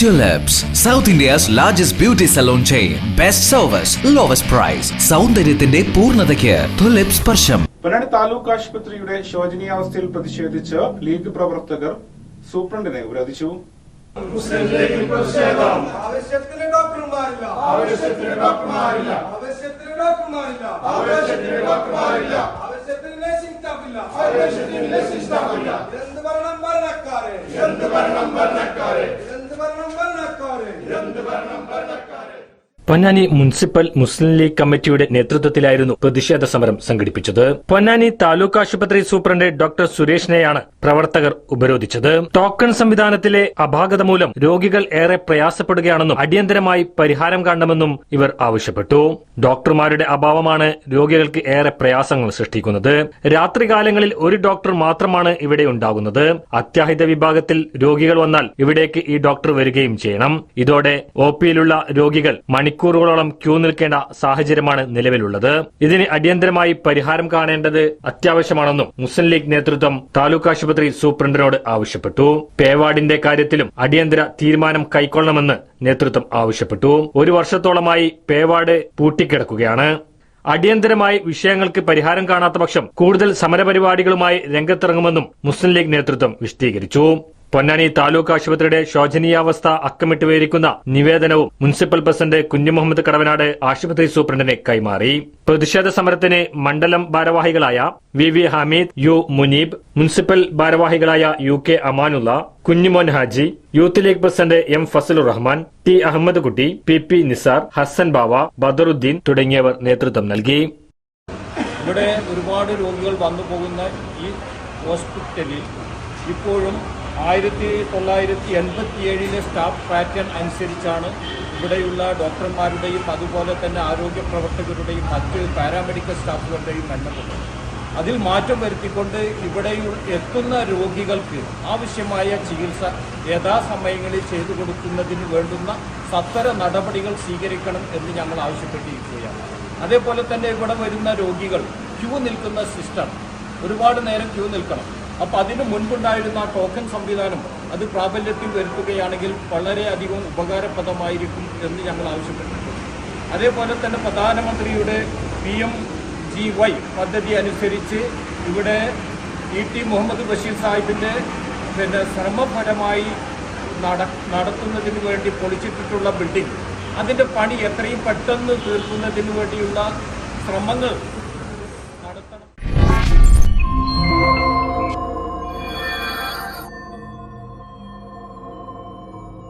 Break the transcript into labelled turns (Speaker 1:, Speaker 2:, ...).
Speaker 1: Tulips, south India's largest beauty salon chain. Best service, lowest price സൗന്ദര്യത്തിന്റെ പൂർണതയ്ക്ക് tulips സ്പർശം.
Speaker 2: പൊന്നാനി താലൂക്ക് ആശുപത്രിയുടെ ശോചനീയാവസ്ഥയിൽ പ്രതിഷേധിച്ച് ലീഗ് പ്രവർത്തകർ സൂപ്രണ്ടിനെ ഉപരോധിച്ചു.
Speaker 3: ആവശ്യത്തിന് ഡോക്ടർമാരില്ല. ആവശ്യത്തിന് ഡോക്ടർമാരില്ല. ആവശ്യത്തിന് ഡോക്ടർമാരില്ല. ആവശ്യത്തിന് ഡോക്ടർമാരില്ല. ആവശ്യത്തിന് നഴ്സിംഗ് സ്റ്റാഫില്ല. ആവശ്യത്തിന് നഴ്സിംഗ് സ്റ്റാഫില്ല. എന്ത് ഭരണം ഭരണക്കാരെ? എന്ത് ഭരണം ഭരണക്കാരെ എന്ത് ഭരണം ഭരണക്കാരെ എന്ത് ഭരണം ഭരണക്കാരെ
Speaker 4: പൊന്നാനി മുനിസിപ്പൽ മുസ്ലിം ലീഗ് കമ്മിറ്റിയുടെ നേതൃത്വത്തിലായിരുന്നു പ്രതിഷേധ സമരം സംഘടിപ്പിച്ചത്. പൊന്നാനി താലൂക്ക് ആശുപത്രി സൂപ്രണ്ട് ഡോക്ടർ സുരേഷിനെയാണ് പ്രവർത്തകർ ഉപരോധിച്ചത്. ടോക്കൺ സംവിധാനത്തിലെ അപാകത മൂലം രോഗികൾ ഏറെ പ്രയാസപ്പെടുകയാണെന്നും അടിയന്തരമായി പരിഹാരം കാണണമെന്നും ഇവർ ആവശ്യപ്പെട്ടു. ഡോക്ടർമാരുടെ അഭാവമാണ് രോഗികൾക്ക് ഏറെ പ്രയാസങ്ങൾ സൃഷ്ടിക്കുന്നത്. രാത്രികാലങ്ങളിൽ ഒരു ഡോക്ടർ മാത്രമാണ് ഇവിടെ ഉണ്ടാകുന്നത്. അത്യാഹിത വിഭാഗത്തിൽ രോഗികൾ വന്നാൽ ഇവിടേക്ക് ഈ ഡോക്ടർ വരികയും ചെയ്യണം. ഇതോടെ ഒ പിയിലുള്ള രോഗികൾ മണിക്കൂറുകളോളം ക്യൂ നിൽക്കേണ്ട സാഹചര്യമാണ് നിലവിലുള്ളത്. ഇതിന് അടിയന്തരമായി പരിഹാരം കാണേണ്ടത് അത്യാവശ്യമാണെന്നും മുസ്ലിം ലീഗ് നേതൃത്വം താലൂക്ക് ആശുപത്രി സൂപ്രണ്ടിനോട് ആവശ്യപ്പെട്ടു. പേവാർഡിന്റെ കാര്യത്തിലും അടിയന്തര തീരുമാനം കൈക്കൊള്ളണമെന്ന് നേതൃത്വം ആവശ്യപ്പെട്ടു. ഒരു വർഷത്തോളമായി പേവാർഡ് പൂട്ടിക്കിടക്കുകയാണ്. അടിയന്തരമായി വിഷയങ്ങൾക്ക് പരിഹാരം കാണാത്ത പക്ഷം കൂടുതൽ സമരപരിപാടികളുമായി രംഗത്തിറങ്ങുമെന്നും മുസ്ലിം ലീഗ് നേതൃത്വം വിശദീകരിച്ചു. പൊന്നാനി താലൂക്ക് ആശുപത്രിയുടെ ശോചനീയാവസ്ഥ അക്കമിട്ട് വേരിക്കുന്ന നിവേദനവും മുനിസിപ്പൽ പ്രസിഡന്റ് കുഞ്ഞുമുഹമ്മദ് കടവനാട് ആശുപത്രി സൂപ്രണ്ടിനെ കൈമാറി. പ്രതിഷേധ സമരത്തിന് മണ്ഡലം ഭാരവാഹികളായ V V Hameed U Muneeb municipal ഭാരവാഹികളായ U K Amanulla Kunjumon Haji youth League president M Fazalur Rahman T Ahammed Kutty P P Nisar Hasan Bava Badaruddeen തുടങ്ങിയവർ നേതൃത്വം നൽകി.
Speaker 5: ഇവിടെ ഒരുപാട് രോഗികൾ വന്നു പോകുന്ന ഈ ഹോസ്പിറ്റലിൽ ഇപ്പോഴും ആയിരത്തി തൊള്ളായിരത്തി എൺപത്തി ഏഴിലെ സ്റ്റാഫ് പാറ്റേൺ അനുസരിച്ചാണ് ഇവിടെയുള്ള ഡോക്ടർമാരുടെയും അതുപോലെ തന്നെ ആരോഗ്യ പ്രവർത്തകരുടെയും മറ്റ് പാരാമെഡിക്കൽ സ്റ്റാഫുകളുടെയും എണ്ണമുള്ളത് അതിൽ മാറ്റം വരുത്തിക്കൊണ്ട് ഇവിടെ എത്തുന്ന രോഗികൾക്ക് ആവശ്യമായ ചികിത്സ യഥാസമയങ്ങളിൽ ചെയ്തു കൊടുക്കുന്നതിന് വേണ്ടുന്ന സത്വര നടപടികൾ സ്വീകരിക്കണം എന്ന് ഞങ്ങൾ ആവശ്യപ്പെട്ടിരിക്കുകയാണ്. അതേപോലെ തന്നെ ഇവിടെ വരുന്ന രോഗികൾ ക്യൂ നിൽക്കുന്ന സിസ്റ്റം ഒരുപാട് നേരം ക്യൂ നിൽക്കണം. അപ്പോൾ അതിന് മുൻപുണ്ടായിരുന്ന ആ ടോക്കൺ സംവിധാനം അത് പ്രാബല്യത്തിൽ വരുത്തുകയാണെങ്കിൽ വളരെയധികം ഉപകാരപ്രദമായിരിക്കും എന്ന് ഞങ്ങൾ ആവശ്യപ്പെട്ടിട്ടുണ്ട്. അതേപോലെ തന്നെ പ്രധാനമന്ത്രിയുടെ പി എം ജി വൈ പദ്ധതി അനുസരിച്ച് ഇവിടെ ഇ ടി മുഹമ്മദ് ബഷീർ സാഹിബിന്റെ പിന്നെ ശ്രമഫലമായി നട നടത്തുന്നതിന് വേണ്ടി പൊളിച്ചിട്ടിട്ടുള്ള ബിൽഡിംഗ് അതിന്റെ പണി എത്രയും പെട്ടെന്ന് തീർക്കുന്നതിന് വേണ്ടിയുള്ള ശ്രമങ്ങൾ